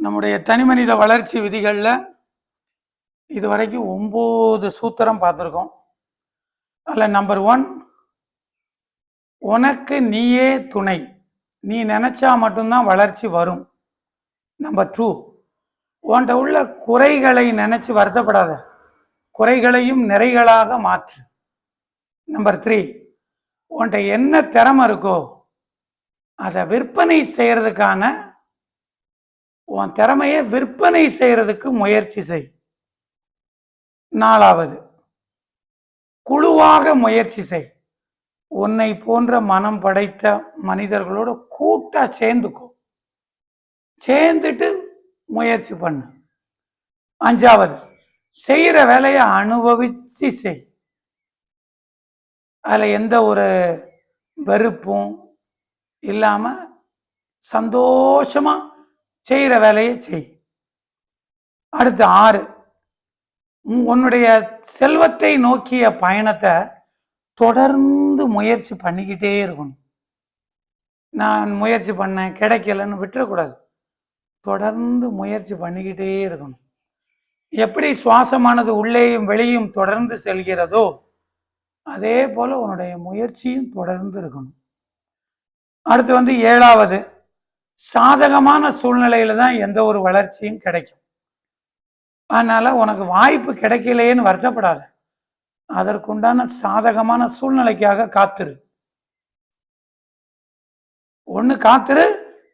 நம்முடைய தனிமனித வளர்ச்சி விதிகளில் இது வரைக்கும் ஒம்பது சூத்திரம் பார்த்துருக்கோம். அதில் நம்பர் ஒன் உனக்கு நீயே துணை. நீ நினச்சா மட்டும்தான் வளர்ச்சி வரும். நம்பர் டூ உன்ட உள்ள குறைகளை நினச்சி வருத்தப்படாத. குறைகளையும் நிறைகளாக மாற்று. நம்பர் த்ரீ உன்கிட்ட என்ன திறமை இருக்கோ அதை விற்பனை செய்கிறதுக்கான உன் திறமையை விற்பனை செய்யறதுக்கு முயற்சி செய். நாலாவது குழுவாக முயற்சி செய். உன்னை போன்ற மனம் படைத்த மனிதர்களோட கூட்டா சேர்ந்துக்கோ. சேர்ந்துட்டு முயற்சி பண்ணு. அஞ்சாவது செய்கிற வேலையை அனுபவிச்சு செய். அதில் எந்த ஒரு வெறுப்பும் இல்லாமல் சந்தோஷமாக செய்கிற வேலையை செய். அடுத்து ஆறு. உன்னுடைய செல்வத்தை நோக்கிய பயணத்தை தொடர்ந்து முயற்சி பண்ணிக்கிட்டே இருக்கணும். நான் முயற்சி பண்ணேன் கிடைக்கலன்னு விட்டுறக்கூடாது. தொடர்ந்து முயற்சி பண்ணிக்கிட்டே இருக்கணும். எப்படி சுவாசமானது உள்ளேயும் வெளியும் தொடர்ந்து செல்கிறதோ அதே போல உன்னுடைய முயற்சியும் தொடர்ந்து இருக்கணும். அடுத்து வந்து ஏழாவது. சாதகமான சூழ்நிலையில தான் எந்த ஒரு வளர்ச்சியும் கிடைக்கும். அதனால உனக்கு வாய்ப்பு கிடைக்கலையேன்னு வருத்தப்படாத. அதற்குண்டான சாதகமான சூழ்நிலைக்காக காத்திரு. ஒண்ணு காத்திரு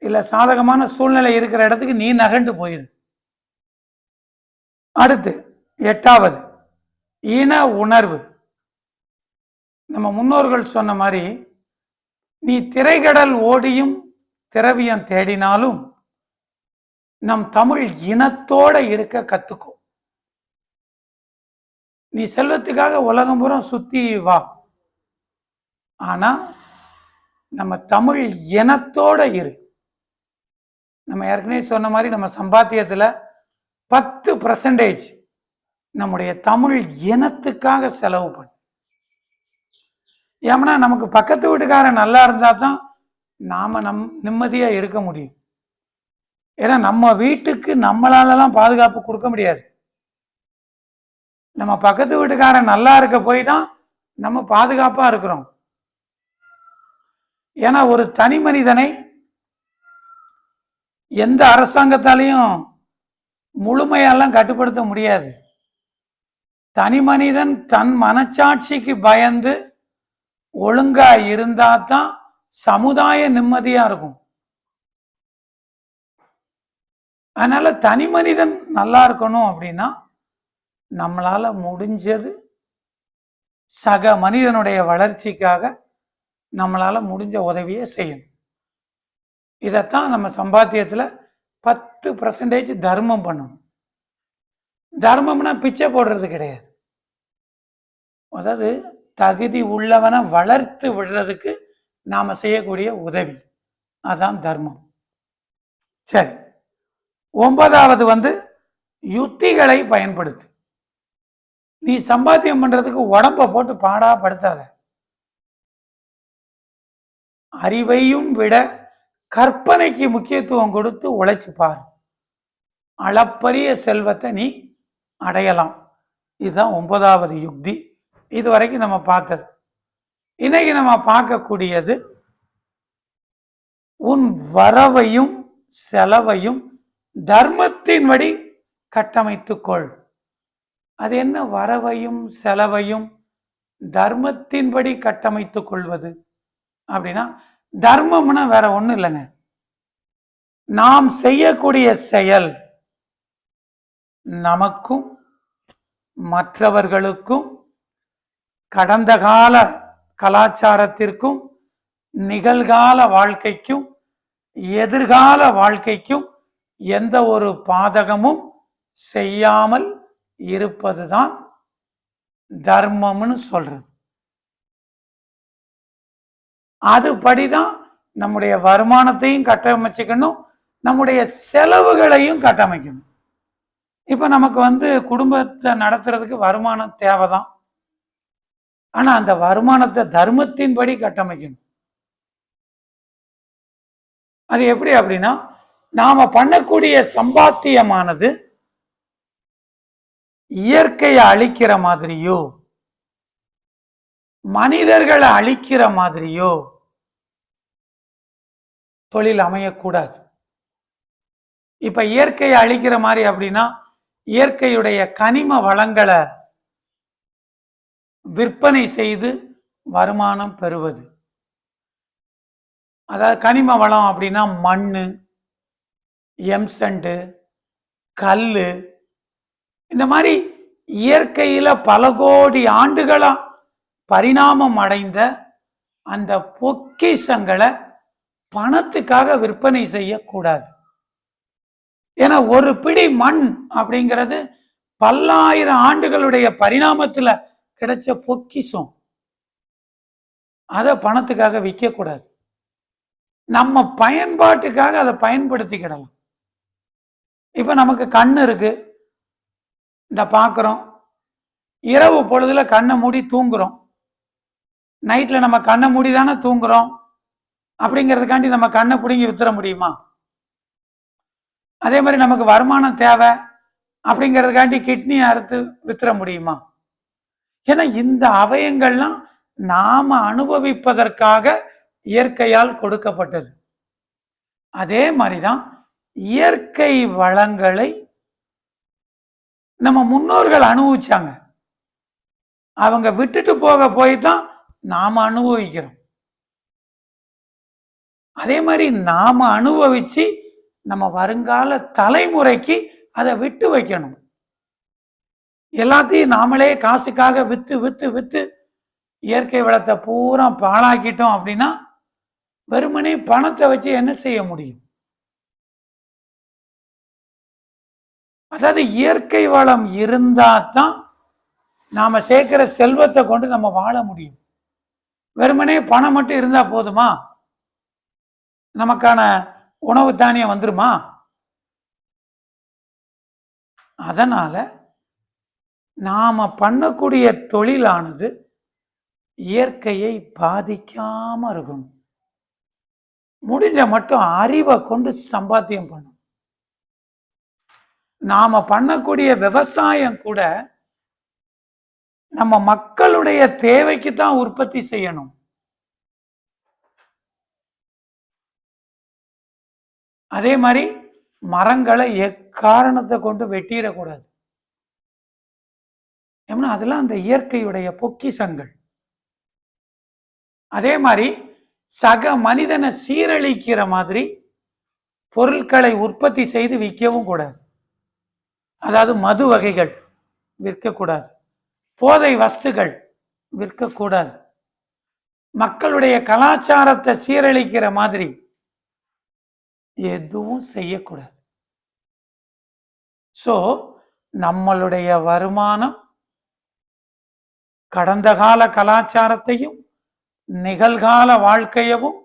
இல்ல சாதகமான சூழ்நிலை இருக்கிற இடத்துக்கு நீ நகண்டு போயிரு. அடுத்து எட்டாவது இன உணர்வு. நம்ம முன்னோர்கள் சொன்ன மாதிரி நீ திரைகடல் ஓடியும் திரவியம் தேடினாலும் நம் தமிழ் இனத்தோட இருக்க கத்துக்கோ நீ செல்வத்துக்காக உலகம் புறம் சுத்தி வா. ஆனா நம்ம தமிழ் இனத்தோட இரு. நம்ம ஏற்கனவே சொன்ன மாதிரி நம்ம சம்பாத்தியத்துல பத்து பர்சன்டேஜ் நம்முடைய தமிழ் இனத்துக்காக செலவு பண்ணு. ஏன்னா நமக்கு பக்கத்து வீட்டுக்காரன் நல்லா இருந்தா தான் நாம் நம் நிம்மதியாக இருக்க முடியும். ஏன்னா நம்ம வீட்டுக்கு நம்மளாலலாம் பாதுகாப்பு கொடுக்க முடியாது. நம்ம பக்கத்து வீட்டுக்காரன் நல்லா இருக்க போய் தான் நம்ம பாதுகாப்பாக இருக்கிறோம். ஏன்னா ஒரு தனி மனிதனை எந்த அரசாங்கத்தாலையும் முழுமையெல்லாம் கட்டுப்படுத்த முடியாது. தனி மனிதன் தன் மனச்சாட்சிக்கு பயந்து ஒழுங்கா இருந்தால் தான் சமுதாய நிம்மதியா இருக்கும். அதனால தனி மனிதன் நல்லா இருக்கணும் அப்படின்னா நம்மளால முடிஞ்சது சக மனிதனுடைய வளர்ச்சிக்காக நம்மளால முடிஞ்ச உதவியை செய்யணும். இதைத்தான் நம்ம சம்பாத்தியத்தில் பத்து பர்சன்டேஜ் தர்மம் பண்ணணும். தர்மம்னா பிச்சை போடுறது கிடையாது. அதாவது தகுதி உள்ளவனை வளர்த்து விடுறதுக்கு நாம் செய்யக்கூடிய உதவி. அதுதான் தர்மம். சரி. ஒன்பதாவது வந்து யுத்திகளை பயன்படுத்து. நீ சம்பாத்தியம் பண்ணுறதுக்கு உடம்ப போட்டு பாடா படுத்தாத. அறிவையும் விட கற்பனைக்கு முக்கியத்துவம் கொடுத்து உழைச்சி பார். அளப்பரிய செல்வத்தை நீ அடையலாம். இதுதான் ஒன்பதாவது யுக்தி. இது வரைக்கும் நம்ம பார்த்தது. இன்னைக்கு நம்ம பார்க்கக்கூடியது உன் வரவையும் செலவையும் தர்மத்தின்படி கட்டமைத்துக்கொள். அது என்ன வரவையும் செலவையும் தர்மத்தின்படி கட்டமைத்துக் கொள்வது அப்படின்னா தர்மம்னா வேற ஒன்றும் இல்லைங்க. நாம் செய்யக்கூடிய செயல் நமக்கும் மற்றவர்களுக்கும் கடந்த கால கலாச்சாரத்திற்கும் நிகழ்கால வாழ்க்கைக்கும் எதிர்கால வாழ்க்கைக்கும் எந்த ஒரு பாதகமும் செய்யாமல் இருப்பதுதான் தர்மம்னு சொல்றது. அதுபடிதான் நம்முடைய வருமானத்தையும் கட்டமைச்சுக்கணும் நம்முடைய செலவுகளையும் கட்டமைக்கணும். இப்ப நமக்கு வந்து குடும்பத்தை நடத்துறதுக்கு வருமானம் தேவைதான். ஆனா அந்த வருமானத்தை தர்மத்தின்படி கட்டமைக்கணும். அது எப்படி அப்படின்னா நாம பண்ணக்கூடிய சம்பாத்தியமானது இயற்கையை அழிக்கிற மாதிரியோ மனிதர்களை அழிக்கிற மாதிரியோ தொழில் அமையக்கூடாது. இப்ப இயற்கையை அழிக்கிற மாதிரி அப்படின்னா இயற்கையுடைய கனிம வளங்களை விற்பனை செய்து வருமானம் பெறுவது. அதாவது கனிம வளம் அப்படின்னா மண் எம்சண்டு கல் இந்த மாதிரி இயற்கையில் பல கோடி ஆண்டுகளாக பரிணாமம் அடைந்த அந்த பொக்கிஷங்களை பணத்துக்காக விற்பனை செய்யக்கூடாது. ஏன்னா ஒரு பிடி மண் அப்படிங்கிறது பல்லாயிரம் ஆண்டுகளுடைய பரிணாமத்தில் கிடைச்ச பொக்கிஷம். அதை பணத்துக்காக விற்கக்கூடாது நம்ம பயன்பாட்டுக்காக அதை பயன்படுத்திக்கிடலாம் இப்போ நமக்கு கண் இருக்கு. இந்த பார்க்குறோம் இரவு பொழுதுல கண்ணை மூடி தூங்குறோம். நைட்டில் நம்ம கண்ணை மூடி தானே தூங்குறோம். அப்படிங்கிறதுக்காண்டி நம்ம கண்ணை பிடுங்கி வித்துற முடியுமா? அதே மாதிரி நமக்கு வருமானம் தேவை. அப்படிங்கிறதுக்காண்டி கிட்னி அறுத்து வித்துற முடியுமா? ஏன்னா இந்த அவயங்கள்லாம் நாம அனுபவிப்பதற்காக இயற்கையால் கொடுக்கப்பட்டது. அதே மாதிரிதான் இயற்கை வளங்களை நம்ம முன்னோர்கள் அனுபவிச்சாங்க. அவங்க விட்டுட்டு போக போய் தான் நாம் அனுபவிக்கிறோம். அதே மாதிரி நாம் அனுபவித்து நம்ம வருங்கால தலைமுறைக்கு அதை விட்டு வைக்கணும். எல்லாத்தையும் நாமளே காசுக்காக வித்து வித்து வித்து இயற்கை வளத்தை பூரா பாழாக்கிட்டோம் அப்படின்னா வெறுமனே பணத்தை வச்சு என்ன செய்ய முடியும்? அதாவது இயற்கை வளம் இருந்தால் தான் நாம சேர்க்கிற செல்வத்தை கொண்டு நம்ம வாழ முடியும். வெறுமனே பணம் மட்டும் இருந்தா போதுமா? நமக்கான உணவு தானியம் வந்துருமா? அதனால நாம் பண்ணக்கூடிய தொழிலானது இயற்கையை பாதிக்காமல் இருக்கணும் முடிஞ்ச மட்டும் அறிவை கொண்டு சம்பாத்தியம் பண்ணும். நாம் பண்ணக்கூடிய விவசாயம் கூட நம்ம மக்களுடைய தேவைக்கு தான் உற்பத்தி செய்யணும். அதே மாதிரி மரங்களை எக்காரணத்தை கொண்டு வெட்டிடக்கூடாது. ஏன்னா அதெல்லாம் அந்த இயற்கையுடைய பொக்கிசங்கள் அதே மாதிரி சக மனிதனை சீரழிக்கிற மாதிரி பொருட்களை உற்பத்தி செய்து விற்கவும் கூடாது. அதாவது மது வகைகள் விற்கக்கூடாது. போதை வஸ்துகள் விற்கக்கூடாது. மக்களுடைய கலாச்சாரத்தை சீரழிக்கிற மாதிரி எதுவும் செய்யக்கூடாது. ஸோ நம்மளுடைய வருமானம் கடந்த கால கலாச்சாரத்தையும் நிகழ்கால வாழ்க்கையவும்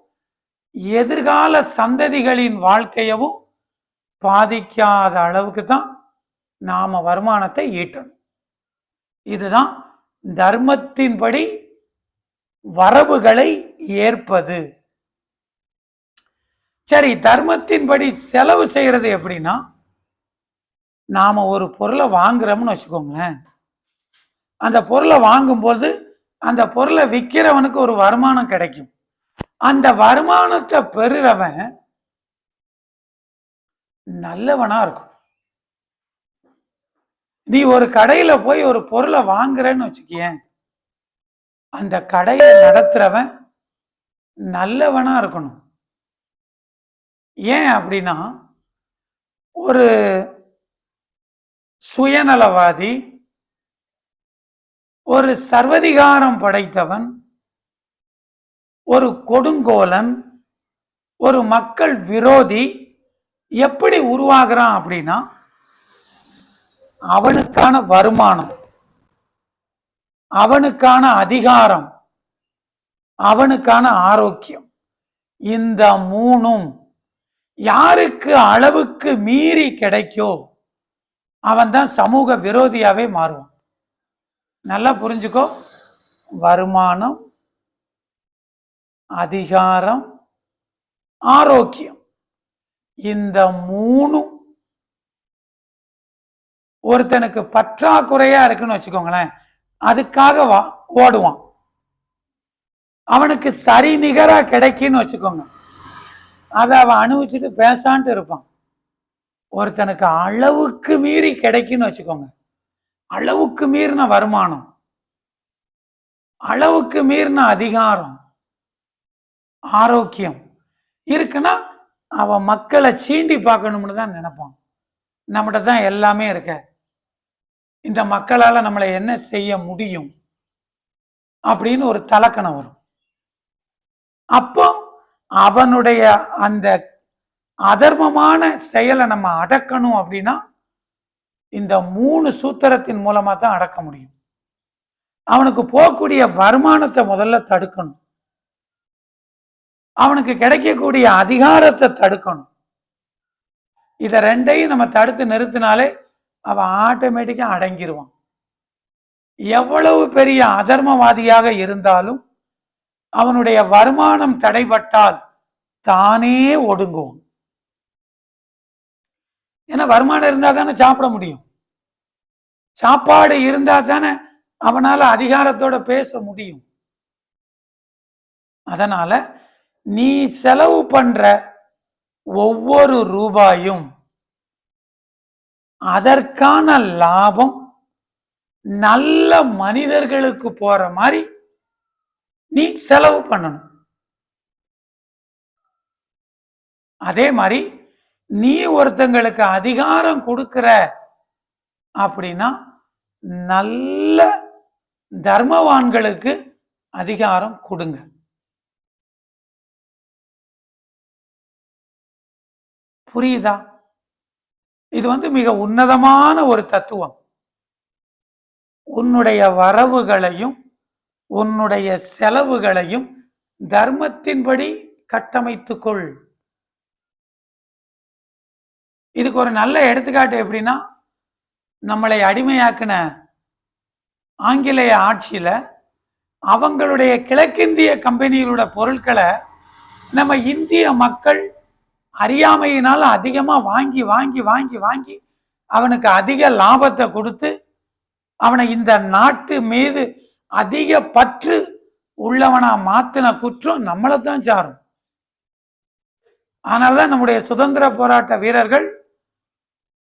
எதிர்கால சந்ததிகளின் வாழ்க்கையவும் பாதிக்காத அளவுக்கு தான் நாம் வருமானத்தை ஈட்டணும். இதுதான் தர்மத்தின்படி வரவுகளை ஏற்பது. சரி தர்மத்தின்படி செலவு செய்யறது எப்படின்னா நாம் ஒரு பொருளை வாங்குறோம்னு வச்சுக்கோங்களேன். அந்த பொருளை வாங்கும்போது அந்த பொருளை விற்கிறவனுக்கு ஒரு வருமானம் கிடைக்கும். அந்த வருமானத்தை பெறுறவன் நல்லவனா இருக்கும். நீ ஒரு கடையில போய் ஒரு பொருளை வாங்குறேன்னு வச்சுக்கியேன் அந்த கடையை நடத்துறவன் நல்லவனா இருக்கணும். ஏன் அப்படின்னா ஒரு சுயநலவாதி ஒரு சர்வதிகாரம் படைத்தவன் ஒரு கொடுங்கோலன் ஒரு மக்கள் விரோதி எப்படி உருவாகிறான் அப்படின்னா அவனுக்கான வருமானம் அவனுக்கான அதிகாரம் அவனுக்கான ஆரோக்கியம். இந்த மூணும் யாருக்கு அளவுக்கு மீறி கிடைக்கோ அவன் தான் சமூக விரோதியாவே மாறுவான். நல்லா புரிஞ்சுக்கோ. வருமானம் அதிகாரம் ஆரோக்கியம். இந்த மூணும் ஒருத்தனுக்கு பற்றாக்குறையா இருக்குன்னு வச்சுக்கோங்களேன். அதுக்காக வா ஓடுவான். அவனுக்கு சரி நிகரா கிடைக்குன்னு வச்சுக்கோங்க. அதை அவன் அனுபவிச்சுட்டு பேசான்ட்டு இருப்பான். ஒருத்தனுக்கு அளவுக்கு மீறி கிடைக்குன்னு வச்சுக்கோங்க. அளவுக்கு மீறின வருமானம் அளவுக்கு மீறின அதிகாரம் ஆரோக்கியம் இருக்குன்னா அவன் மக்களை சீண்டி பார்க்கணும்னு தான் நினைப்பான். நம்மகிட்ட தான் எல்லாமே இருக்க. இந்த மக்களால் நம்மளை என்ன செய்ய முடியும்? அப்படின்னு ஒரு தலக்கணம் வரும். அப்போ அவனுடைய அந்த அதர்மமான செயலை நம்ம அடக்கணும் அப்படின்னா இந்த மூணு சூத்திரத்தின் மூலமாக தான் அடக்க முடியும். அவனுக்கு போகக்கூடிய வருமானத்தை முதல்ல தடுக்கணும். அவனுக்கு கிடைக்கக்கூடிய அதிகாரத்தை தடுக்கணும். இதை ரெண்டையும் நம்ம தடுத்து நிறுத்தினாலே அவன் ஆட்டோமேட்டிக்காக அடங்கிடுவான் எவ்வளவு பெரிய அதர்மவாதியாக இருந்தாலும் அவனுடைய வருமானம் தடைபட்டால் தானே ஒடுங்குவான். ஏன்னா வருமானம் இருந்தா தானே சாப்பிட முடியும். சாப்பாடு இருந்தா தானே அவனால அதிகாரத்தோட பேச முடியும். அதனால நீ செலவு பண்ற ஒவ்வொரு ரூபாயும் அதற்கான லாபம் நல்ல மனிதர்களுக்கு போற மாதிரி நீ செலவு பண்ணணும். அதே மாதிரி நீ ஒருத்தங்களுக்கு அதிகாரம் கொடுக்கிற அப்படின்னா நல்ல தர்மவான்களுக்கு அதிகாரம் கொடுங்க. புரியுதா? இது வந்து மிக உன்னதமான ஒரு தத்துவம். உன்னுடைய வரவுகளையும் உன்னுடைய செலவுகளையும் தர்மத்தின்படி கட்டமைத்துக்கொள். இதுக்கு ஒரு நல்ல எடுத்துக்காட்டு எப்படின்னா நம்மளை அடிமையாக்கின ஆங்கிலேய ஆட்சியில் அவங்களுடைய கிழக்கிந்திய கம்பெனிகளோட பொருட்களை நம்ம இந்திய மக்கள் அறியாமையினால் அதிகமாக வாங்கி வாங்கி வாங்கி வாங்கி அவனுக்கு அதிக லாபத்தை கொடுத்து அவனை இந்த நாட்டு மீது அதிக பற்று உள்ளவனா மாத்தின குற்றம் நம்மளை தான் சாரும். அதனாலதான் நம்முடைய சுதந்திர போராட்ட வீரர்கள்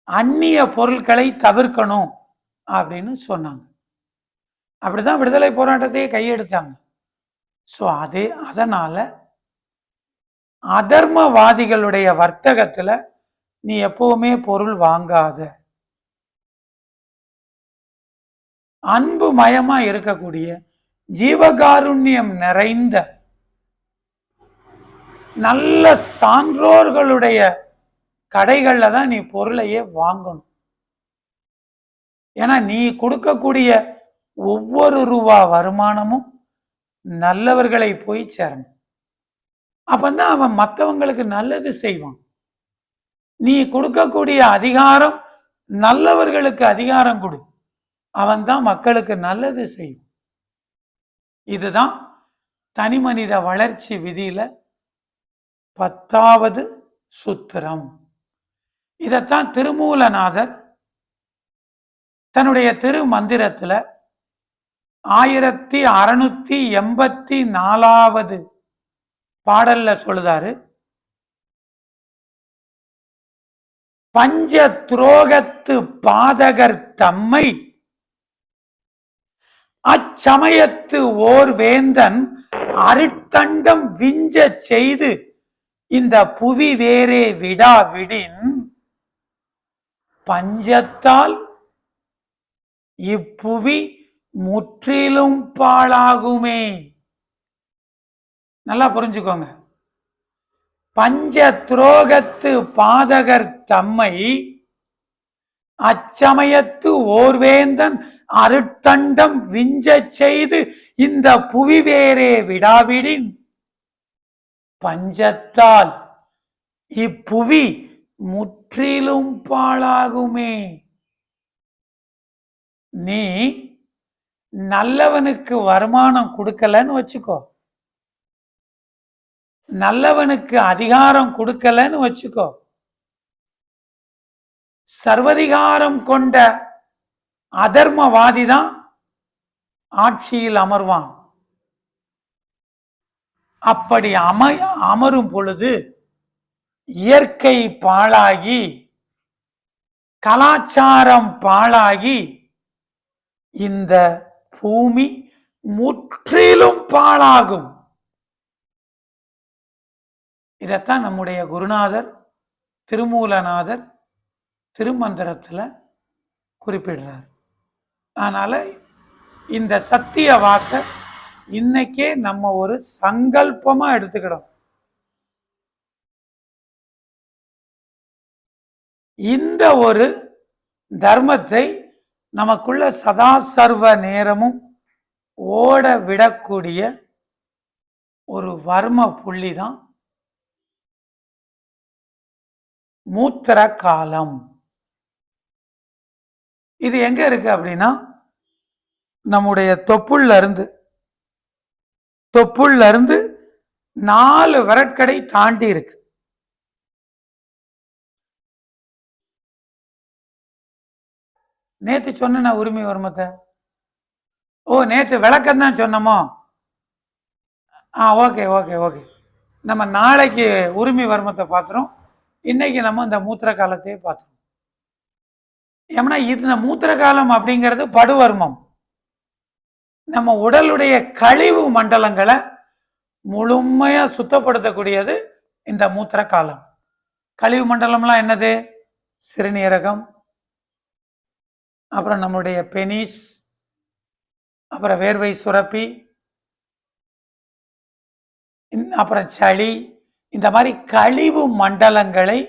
அந்நிய பொருட்களை தவிர்க்கணும் அப்படின்னு சொன்னாங்க. அப்படிதான் விடுதலை போராட்டத்தையே கையெடுத்தாங்க. ஸோ அதே அதனால அதர்மவாதிகளுடைய வர்த்தகத்துல நீ எப்பவுமே பொருள் வாங்காத. அன்பு மயமா இருக்கக்கூடிய ஜீவகாருண்யம் நிறைந்த நல்ல சான்றோர்களுடைய கடைகளில் தான் நீ பொருளையே வாங்கணும். ஏன்னா நீ கொடுக்கக்கூடிய ஒவ்வொரு ரூபா வருமானமும் நல்லவர்களை போய் சேரணும். அப்பந்தான் அவன் மற்றவங்களுக்கு நல்லது செய்வான். நீ கொடுக்கக்கூடிய அதிகாரம் நல்லவர்களுக்கு அதிகாரம் கொடு. அவன் தான் மக்களுக்கு நல்லது செய்யும். இதுதான் தனி மனித வளர்ச்சி விதியில பத்தாவது சுத்திரம். இதைத்தான் திருமூலநாதர் தன்னுடைய திருமந்திரத்தில் ஆயிரத்தி அறுநூத்தி எண்பத்தி நாலாவது பாடல்ல சொல்லுதாரு. பஞ்ச துரோகத்து பாதகர் தம்மை அச்சமயத்து ஓர் வேந்தன் அருட்தண்டம் விஞ்ச செய்து இந்த புவி வேறே விடா விடின் பஞ்சத்தால் இப்புவி முற்றிலும் பாழாகுமே. நல்லா புரிஞ்சுக்கோங்க. பஞ்ச துரோகத்து பாதகர் தம்மை அச்சமயத்து ஓர்வேந்தன் அருட்டண்டம் விஞ்சச் செய்து இந்த புவி வேறே விடாவிடின். பஞ்சத்தால் இப்புவி முற்றிலும் பாழாகுமே. நீ நல்லவனுக்கு வருமானம் கொடுக்கலன்னு வச்சுக்கோ. நல்லவனுக்கு அதிகாரம் கொடுக்கலன்னு வச்சுக்கோ. சர்வதிகாரம் கொண்ட அதர்மவாதி தான் ஆட்சியில் அமர்வான். அப்படி அம அமரும் பொழுது இயற்கை பாழாகி கலாச்சாரம் பாழாகி இந்த பூமி முற்றிலும் பாழாகும். இதைத்தான் நம்முடைய குருநாதர் திருமூலநாதர் திருமந்திரத்தில் குறிப்பிடுறார். அதனால் இந்த சத்திய வாக்க இன்னைக்கே நம்ம ஒரு சங்கல்பமாக எடுத்துக்கிடணும். இந்த ஒரு தர்மத்தை நமக்குள்ள சதா சர்வ நேரமும் ஓட விடக்கூடிய ஒரு வர்ம புள்ளி தான் மூத்திர காலம். இது எங்க இருக்கு அப்படின்னா நம்முடைய தொப்புள்ள இருந்து தொப்புள்ள இருந்து நாலு விரட்கடை தாண்டி இருக்கு. நேத்து சொன்ன உரிமை வர்மத்தை ஓ நேத்து விளக்கம் தான் சொன்னமோ? ஆ ஓகே ஓகே ஓகே. நம்ம நாளைக்கு உரிமை வர்மத்தை பார்த்துரும் இன்னைக்கு நம்ம இந்த மூத்திர காலத்தையே பார்த்துறோம் ஏன்னா இந்த மூத்திர காலம் அப்படிங்கிறது படுவர்மம் நம்ம உடலுடைய கழிவு மண்டலங்களை முழுமையாக சுத்தப்படுத்தக்கூடியது இந்த மூத்திர காலம். கழிவு மண்டலம்லாம் என்னது? சிறுநீரகம் அப்புறம் நம்முடைய பெனிஸ் அப்புறம் வேர்வை சுரப்பி அப்புறம் சளி இந்த மாதிரி கழிவு மண்டலங்களை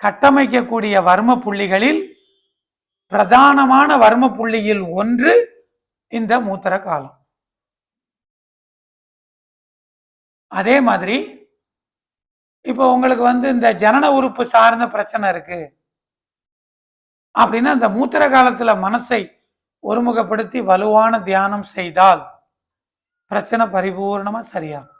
கட்டமைக்கக்கூடிய வர்ம புள்ளிகளில் பிரதானமான வர்ம புள்ளியில் ஒன்று இந்த மூத்திர காலம். அதே மாதிரி இப்போ உங்களுக்கு வந்து இந்த ஜனன உறுப்பு சார்ந்த பிரச்சனை இருக்குது அப்படின்னா அந்த மூத்திர காலத்துல மனசை ஒருமுகப்படுத்தி வலுவான தியானம் செய்தால் பிரச்சனை பரிபூர்ணமா சரியாகும்.